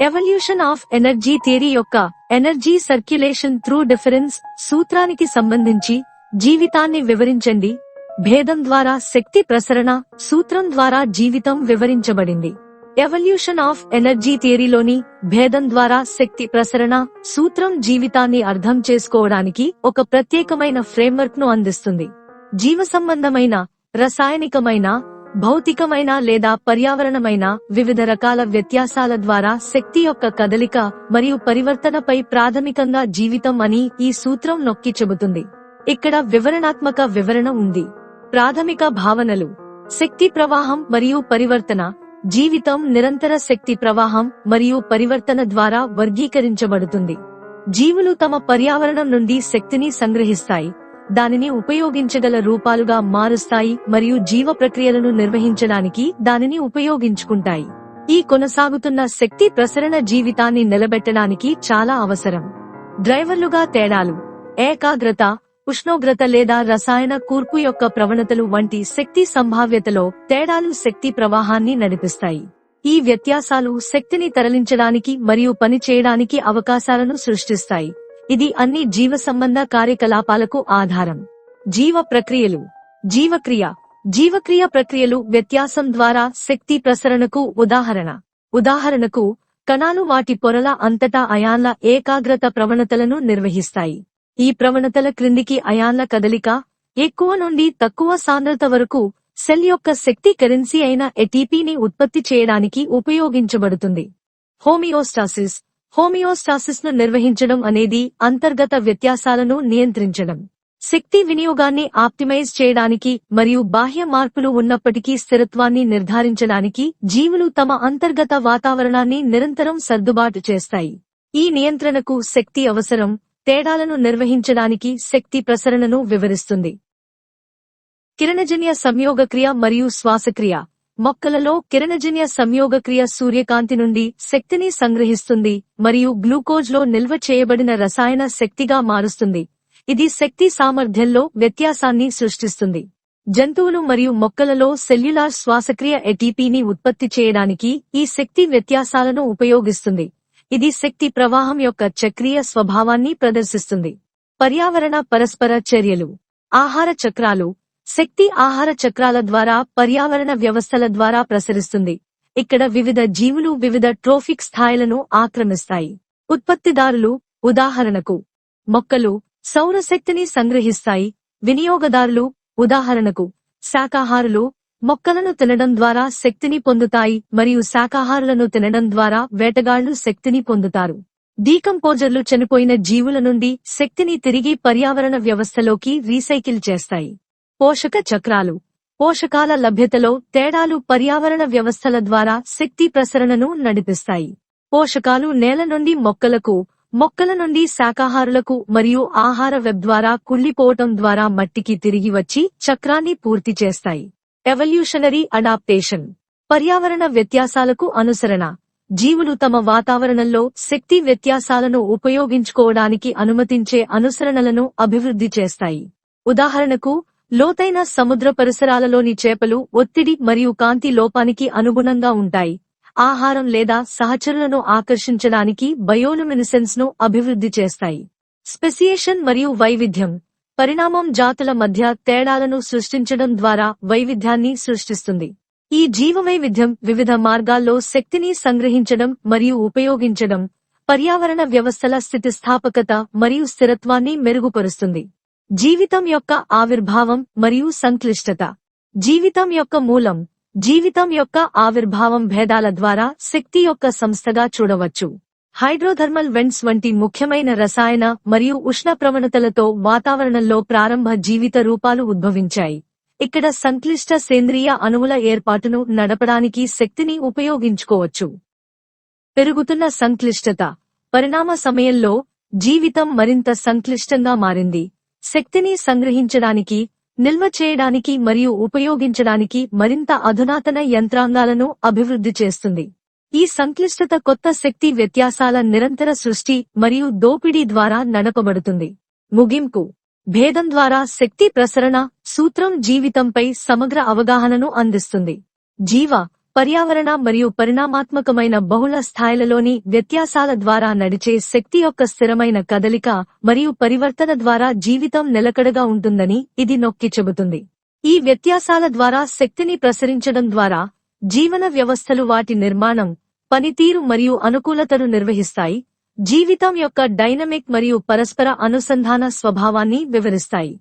Evolution of energy theory యొక్క energy circulation through difference సూత్రానికి సంబంధించి జీవితాన్ని వివరించండి. భేదం ద్వారా శక్తి ప్రసరణ సూత్రం ద్వారా జీవితం వివరించబడింది. ఎవల్యూషన్ ఆఫ్ ఎనర్జీ థియరీలోని భేదం ద్వారా శక్తి ప్రసరణ సూత్రం జీవితాన్ని అర్థం చేసుకోవడానికి ఒక ప్రత్యేకమైన ఫ్రేమ్వర్క్ను అందిస్తుంది. జీవ సంబంధమైన రసాయనికమైన భౌతికమైన లేదా పర్యావరణమైన వివిధ రకాల వ్యత్యాసాల ద్వారా శక్తి యొక్క కదలిక మరియు పరివర్తనపై ప్రాథమికంగా జీవితం అని ఈ సూత్రం నొక్కి చెబుతుంది. ఇక్కడ వివరణాత్మక వివరణ ఉంది. ప్రాథమిక భావనలు. శక్తి ప్రవాహం మరియు పరివర్తన. జీవితం నిరంతర శక్తి ప్రవాహం మరియు పరివర్తన ద్వారా వర్గీకరించబడుతుంది. జీవులు తమ పర్యావరణం నుండి శక్తిని సంగ్రహిస్తాయి. దానిని ఉపయోగించగల రూపాలుగా మారుస్తాయి మరియు జీవ ప్రక్రియలను నిర్వహించడానికి దానిని ఉపయోగించుకుంటాయి. ఈ కొనసాగుతున్న శక్తి ప్రసరణ జీవితాన్ని నిలబెట్టడానికి చాలా అవసరం. డ్రైవర్లుగా తేడాలు ఏకాగ్రత ఉష్ణోగ్రత లేదా రసాయన కూర్పు యొక్క ప్రవణతలు వంటి శక్తి సంభావ్యతలో తేడాలు శక్తి ప్రవాహాన్ని నడిపిస్తాయి. ఈ వ్యత్యాసాలు శక్తిని తరలించడానికి మరియు పని చేయడానికి అవకాశాలను సృష్టిస్తాయి. ఇది అన్ని జీవ సంబంధ కార్యకలాపాలకు ఆధారం. జీవ ప్రక్రియలు. జీవక్రియ. జీవక్రియ ప్రక్రియలు వ్యత్యాసం ద్వారా శక్తి ప్రసరణకు ఉదాహరణ. ఉదాహరణకు కణాలు వాటి పొరల అంతటా అయాన్ల ఏకాగ్రత ప్రవణతలను నిర్వహిస్తాయి. ఈ ప్రవణతల క్రిందికి అయాన్ల కదలిక ఎక్కువ నుండి తక్కువ సాంద్రత వరకు సెల్ యొక్క శక్తి కరెన్సీ అయిన ఎటీపీని ఉత్పత్తి చేయడానికి ఉపయోగించబడుతుంది. హోమియోస్టాసిస్. హోమియోస్టాసిస్ను నిర్వహించడం అనేది అంతర్గత వ్యత్యాసాలను నియంత్రించడం. శక్తి వినియోగాన్ని ఆప్టిమైజ్ చేయడానికి మరియు బాహ్య మార్పులు ఉన్నప్పటికీ స్థిరత్వాన్ని నిర్ధారించడానికి జీవులు తమ అంతర్గత వాతావరణాన్ని నిరంతరం సర్దుబాటు చేస్తాయి. ఈ నియంత్రణకు శక్తి అవసరం తేడాలను నిర్వహించడానికి శక్తి ప్రసరణను వివరిస్తుంది. కిరణజన్య సంయోగక్రియ మరియు శ్వాసక్రియ. మొక్కలలో కిరణజన్య సంయోగక్రియ సూర్యకాంతి నుండి శక్తిని సంగ్రహిస్తుంది మరియు గ్లూకోజ్లో నిల్వ చేయబడిన రసాయన శక్తిగా మారుస్తుంది. ఇది శక్తి సామర్థ్యంలో వ్యత్యాసాన్ని సృష్టిస్తుంది. జంతువులు మరియు మొక్కలలో సెల్యులార్ శ్వాసక్రియ ఎటీపీని ఉత్పత్తి చేయడానికి ఈ శక్తి వ్యత్యాసాలను ఉపయోగిస్తుంది. ఇది శక్తి ప్రవాహం యొక్క చక్రీయ స్వభావాన్ని ప్రదర్శిస్తుంది. పర్యావరణ పరస్పర చర్యలు. ఆహార చక్రాలు. శక్తి ఆహార చక్రాల ద్వారా పర్యావరణ వ్యవస్థల ద్వారా ప్రసరిస్తుంది. ఇక్కడ వివిధ జీవులు వివిధ ట్రోఫిక్ స్థాయిలను ఆక్రమిస్తాయి. ఉత్పత్తిదారులు ఉదాహరణకు మొక్కలు సౌరశక్తిని సంగ్రహిస్తాయి. వినియోగదారులు ఉదాహరణకు శాకాహారులు మొక్కలను తినడం ద్వారా శక్తిని పొందుతాయి మరియు శాకాహారులను తినడం ద్వారా వేటగాళ్ళు శక్తిని పొందుతారు. డీకంపోజర్లు చనిపోయిన జీవుల నుండి శక్తిని తిరిగి పర్యావరణ వ్యవస్థలోకి రీసైకిల్ చేస్తాయి. పోషక చక్రాలు. పోషకాల లభ్యతలో తేడాలు పర్యావరణ వ్యవస్థల ద్వారా శక్తి ప్రసరణను నడిపిస్తాయి. పోషకాలు నేల నుండి మొక్కలకు మొక్కల నుండి శాకాహారులకు మరియు ఆహార వెబ్ ద్వారా కుళ్ళిపోవటం ద్వారా మట్టికి తిరిగి వచ్చి చక్రాన్ని పూర్తి చేస్తాయి. ఎవల్యూషనరీ అడాప్టేషన్ పర్యావరణ వ్యత్యాసాలకు అనుసరణ. జీవులు తమ వాతావరణంలో శక్తి వ్యత్యాసాలను ఉపయోగించుకోవడానికి అనుమతించే అనుసరణలను అభివృద్ధి చేస్తాయి. ఉదాహరణకు లోతైన సముద్ర పరిసరాలలోని చేపలు ఒత్తిడి మరియు కాంతి లోపానికి అనుగుణంగా ఉంటాయి. ఆహారం లేదా సహచరులను ఆకర్షించడానికి బయోలుమినిసెన్స్ను అభివృద్ధి చేస్తాయి. స్పెసియేషన్ మరియు వైవిధ్యం. పరిణామం జాతుల మధ్య తేడాలను సృష్టించడం ద్వారా వైవిధ్యాన్ని సృష్టిస్తుంది. ఈ జీవవైవిధ్యం వివిధ మార్గాల్లో శక్తిని సంగ్రహించడం మరియు ఉపయోగించడం పర్యావరణ వ్యవస్థల స్థితిస్థాపకత మరియు స్థిరత్వాన్ని మెరుగుపరుస్తుంది. జీవితం యొక్క ఆవిర్భావం మరియు సంక్లిష్టత. జీవితం యొక్క మూలం జీవితం యొక్క ఆవిర్భావం భేదాల ద్వారా శక్తి యొక్క సంస్థగా చూడవచ్చు. హైడ్రోథర్మల్ వెంట్స్ వంటి ముఖ్యమైన రసాయన మరియు ఉష్ణ ప్రవణతలతో వాతావరణంలో ప్రారంభ జీవిత రూపాలు ఉద్భవించాయి. ఇక్కడ సంక్లిష్ట సేంద్రియ అణువుల ఏర్పాటును నడపడానికి శక్తిని ఉపయోగించుకోవచ్చు. పెరుగుతున్న సంక్లిష్టత. పరిణామ సమయంలో జీవితం మరింత సంక్లిష్టంగా మారింది. శక్తిని సంగ్రహించడానికి నిల్వ చేయడానికి మరియు ఉపయోగించడానికి మరింత అధునాతన యంత్రాంగాలను అభివృద్ధి చేస్తుంది. ఈ సంక్లిష్టత కొత్త శక్తి వ్యత్యాసాల నిరంతర సృష్టి మరియు దోపిడీ ద్వారా నడపబడుతుంది. ముగింపు. భేదం ద్వారా శక్తి ప్రసరణ సూత్రం జీవితంపై సమగ్ర అవగాహనను అందిస్తుంది. జీవ పర్యావరణ మరియు పరిణామాత్మకమైన బహుళ స్థాయిలలోని వ్యత్యాసాల ద్వారా నడిచే శక్తి యొక్క స్థిరమైన కదలిక మరియు పరివర్తన ద్వారా జీవితం నిలకడగా ఉంటుందని ఇది నొక్కి చెబుతుంది. ఈ వ్యత్యాసాల ద్వారా శక్తిని ప్రసరించడం ద్వారా జీవన వ్యవస్థలు వాటి నిర్మాణం పనితీరు మరియు అనుకూలతను నిర్వహిస్తాయి. జీవితం యొక్క డైనమిక్ మరియు పరస్పర అనుసంధాన స్వభావాన్ని వివరిస్తాయి.